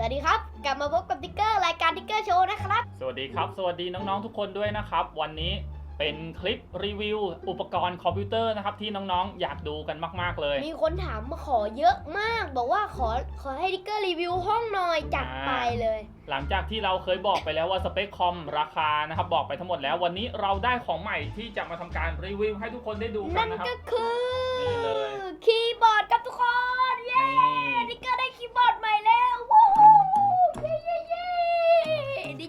สวัสดีครับ กลับมาพบกับติ๊กเกอร์รายการติ๊กเกอร์โชว์นะครับ สวัสดีครับ สวัสดีน้องๆทุกคนด้วยนะครับ วันนี้เป็นคลิปรีวิว อุปกรณ์คอมพิวเตอร์นะครับที่น้องๆ อยากดูกันมากๆเลย มีคนถามมาขอเยอะมาก บอกว่าขอขอให้ติ๊กเกอร์รีวิวห้องหน่อยจัดไปเลย หลังจากที่เราเคยบอกไปแล้วว่าสเปคคอมราคานะครับบอกไปทั้งหมดแล้ววันนี้เราได้ของใหม่ที่จะมาทำการรีวิวให้ทุกคนได้ดูกันั่นนนะครับก็คือนี่เลยคีย์บอร์ดครับทุกคนเย้นี่ติ๊กเกอร์ได้คีย์บอร์ดใหม่แล้วว้าว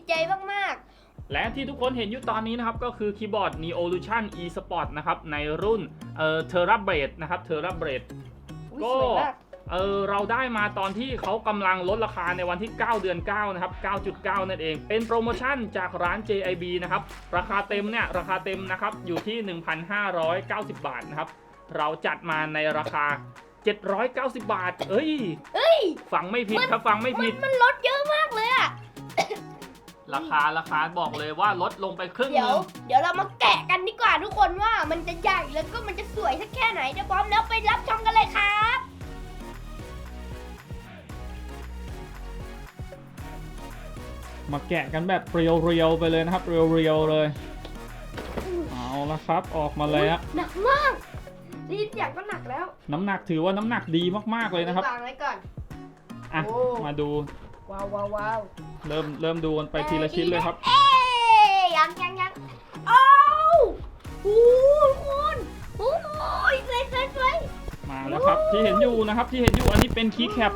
ใจมากและที่ทุกคนเห็นอยู่ตอนนี้นะครับ ก็คือคีย์บอร์ด Neolution eSport นะครับ ในรุ่นเอ่อ Terabrate นะครับ Terabrate ๆอุ๊ยก็สวยมาก เออเราได้มาตอนที่เขากำลังลดราคาในวันที่ 9 เดือน 9 นะครับ 9.9 นั่นเอง เป็นโปรโมชั่นจากร้าน JIB นะครับ ราคาเต็มเนี่ย ราคาเต็มนะครับ อยู่ที่ 1,590 บาทนะครับ เราจัดมาในราคา 790 บาท เอ้ยเฮ้ย ฟังไม่ผิดครับ ฟังไม่ผิดมันลดเยอะมากเลยอะ ราคาราคาบอกเลยว่าลดลงไปครึ่งหเดี๋ยว นึงเดี๋ยวเรามาแกะกันดีกว่าทุกคนว่ามันจะใหญ่แล้วก็มันจะสวยสักแค่ไหนเดี๋ยวพร้อมแล้วไปรับชมกันเลยครับ มาแกะกันแบบเรียวๆไปเลยนะครับเรียวๆเลย เอาละครับออกมาเลยฮะหนักมากได้ยินเสียงก็หนักแล้วน้ำหนักถือว่าน้ำหนักดีมากๆเลยนะครับ วางไว้ก่อน อะ โอ้ มาดู ว้าวว้าวว้าวเริ่มเริ่มดูกันไปทีละชิ้นเลยครับ เอ๊ยยังยังยังโอ้วโอ้ยคุณโอ้ยสวยสวยสวยมาแล้วครับที่เห็นอยู่นะครับที่เห็นอยู่อันนี้เป็นคีย์แคป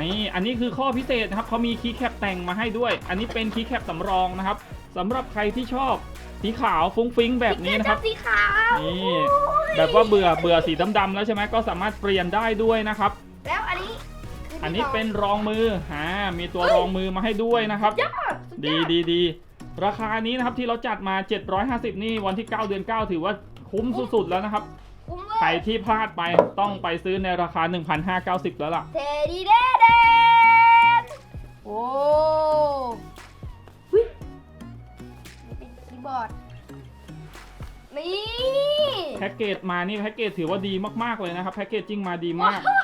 นี่อันนี้คือข้อพิเศษนะครับเขามีคีย์แคปแต่งมาให้ด้วย อันนี้เป็นคีย์แคปสำรองนะครับสำหรับใครที่ชอบสีขาวฟุ้งฟิ้งแบบนี้นะครับชอสีขาวนี่โอ้ยแบบว่าเบื่อเบื่อสีดำๆแล้วใช่ไหมก็สามารถเปลี่ยนได้ด้วยนะครับแล้วอันนี้คื อันนี้เป็นรองมืออ่ามีตัวรองมือมาให้ด้วยนะครับยอดสุยดีอดีดีราคานี้นะครับที่เราจัดมา 750 นี่วันที่ 9 เดือน 9 ถือว่าคุ้มสุดๆแล้วนะครับคุ้มเวใครอร์ที่พลาดไปต้องไปซื้อในราคา 1,590 แล้วล่ะเทดีเดเดนโอ้หุ้ยนี่เป็นคีย์บอร์ดนี่แพ็กเกจมานี่แพ็กเกจถือว่าดีมากๆเลยนะครับแพ็กเกจจิ้งมาดีมากว้าวโอ้ย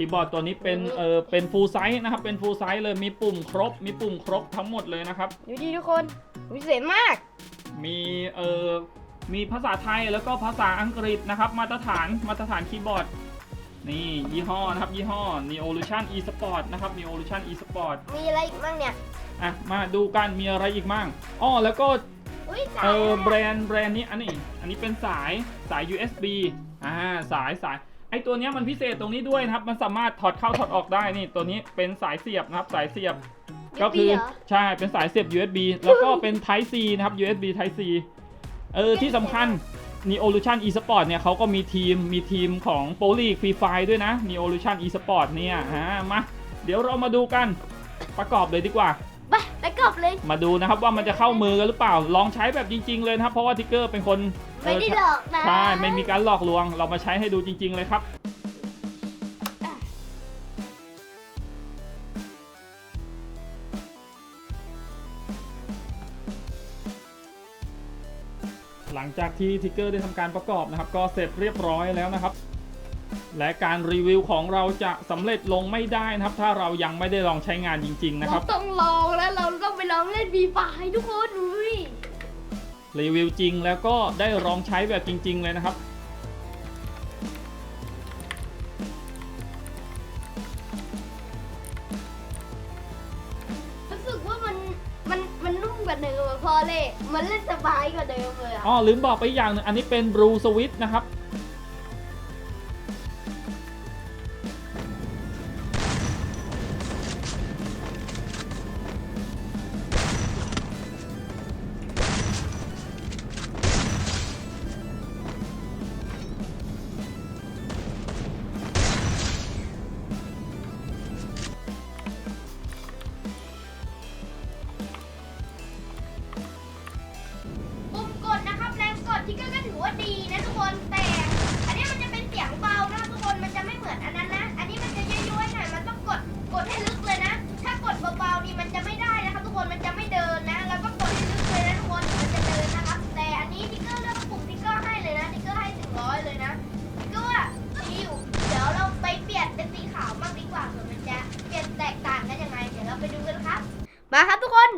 คีย์บอร์ดตัวนี้เป็นเออเป็นฟูลไซส์นะครับ เป็นฟูลไซส์เลยมีปุ่มครบ มีปุ่มครบทั้งหมดเลยนะครับ ดูดีทุกคนวิเศษมาก มีเออมีภาษาไทยแล้วก็ภาษาอังกฤษนะครับ มาตรฐานมาตรฐานคีย์บอร์ด นี่ยี่ห้อนะครับ ยี่ห้อ Neolution eSport นะครับ Neolution eSport มีอะไรอีกบ้างเนี่ย อะ มาดูกันมีอะไรอีกมั่งอ้อแล้วก็อุ้ยสาเอยออะไรแบรนด์แบรนด์นี้อันนี้ อันนี้เป็นสายสาย USB อ่าสายสาย ไอตัวเนี้ยมันพิเศษตรงนี้ด้วยนะครับ มันสามารถถอดเข้าถอดออกได้นี่ตัวนี้เป็นสายเสียบนะครับ สายเสียบ ก็คือเหรใช่ เป็นสายเสียบ USB แล้วก็เป็น Type C นะครับ USB Type C เออ ที่สำคัญ Neolution eSport เนี่ยเขาก็มีทีม มีทีมของ p o l y Free Fire ด้วยนะ Neolution eSport เนี่ยฮะมา เดี๋ยวเรามาดูกันประกอบเลยดีกว่าไปไปกลับเลย มาดูนะครับว่ามันจะเข้ามือกันหรือเปล่า ลองใช้แบบจริง ๆ เลยนะครับ เพราะว่าทิกเกอร์เป็นคน ไม่ได้เออหลอกนะใช่ไม่มีการหลอกลวง เรามาใช้ให้ดูจริง ๆ เลยครับ หลังจากที่ทิกเกอร์ได้ทำการประกอบนะครับ ก็เสร็จเรียบร้อยแล้วนะครับ และการรีวิวของเราจะสำเร็จลงไม่ได้นะครับ ถ้าเรายังไม่ได้ลองใช้งานจริง ๆ นะครับเราต้องลองแล้วเราต้องไปลองเล่นบีฟให้ทุกคนอุ้ย รีวิวจริงแล้วก็ได้ลองใช้แบบจริง ๆ เลยนะครับ รู้สึกว่ามันมันมันนุ่มกว่าเดิมอะพอเลย มันเล่นสบายกว่าเดิมเลยอะ อ๋อลืมบอกไปอีกอย่างหนึงอันนี้เป็น Blue Switch นะครับ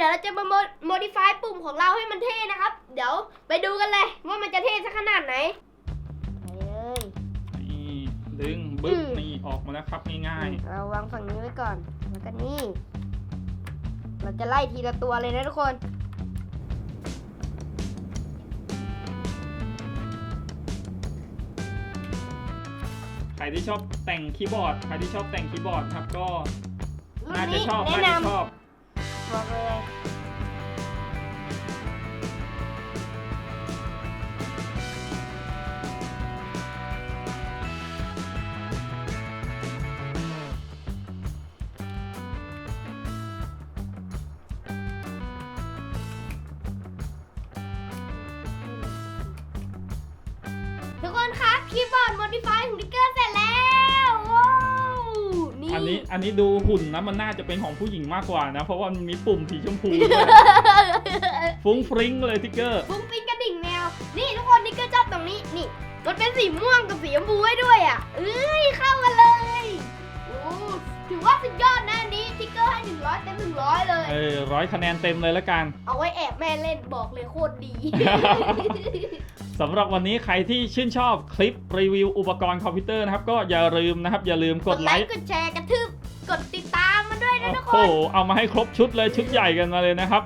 เดี๋ยวเราจะมาโมดิฟายปุ่มของเราให้มันเท่นะครับ เดี๋ยวไปดูกันเลยว่ามันจะเท่สักขนาดไหนไปเลยนี่ดึงบึ๊บอืมนี่ออกมาแล้วครับง่ายเราวางฝั่งนี้ไว้ก่อนแล้วก็นี่ เราจะไล่ทีละตัวเลยนะทุกคนๆใครที่ชอบแต่งคีย์บอร์ดใครที่ชอบแต่งคีย์บอร์ดครับก็รุ่นน่าจะนี้ชอบแนะน่าจะนำชอบ บอกเลยทุกคนครับคีย์บอร์ด modify ของดิกเกอร์เส นี่อันนี้อันนี้ดูหุ่นนะมันน่าจะเป็นของผู้หญิงมากกว่านะ เพราะว่ามันมีปุ่มสีชมพูด้วยฟุ้งฟริ้งเลยทิกเกอร์ ฟุ้งฟิ้งกระดิ่งแมว นี่ทุกคนดิกเกอร์ชอบตรงนี้ นี่ มันเป็นสีม่วงกับสีชมพูให้ด้วยอะ เอ้ยเข้ากันเลย โอ้ถือว่าสุดยอดนะอันนี้ทิกเกอร์ให้หนึ่งร้อยเต็มหนึ่งร้อยเลย เออร้อยคะแนนเต็มเลยละกัน เอาไว้แอบแม่เล่นบอกเลยโคตรดี สำหรับวันนี้ใครที่ชื่นชอบคลิปรีวิวอุปกรณ์คอมพิวเตอร์นะครับ ก็อย่าลืมนะครับ อย่าลืมกดไลค์กดแชร์กระทืบกดติดตามมาด้วยนะทุกคโอ้นโหเอามาให้ครบชุดเลยชุดใหญ่กันมาเลยนะครับ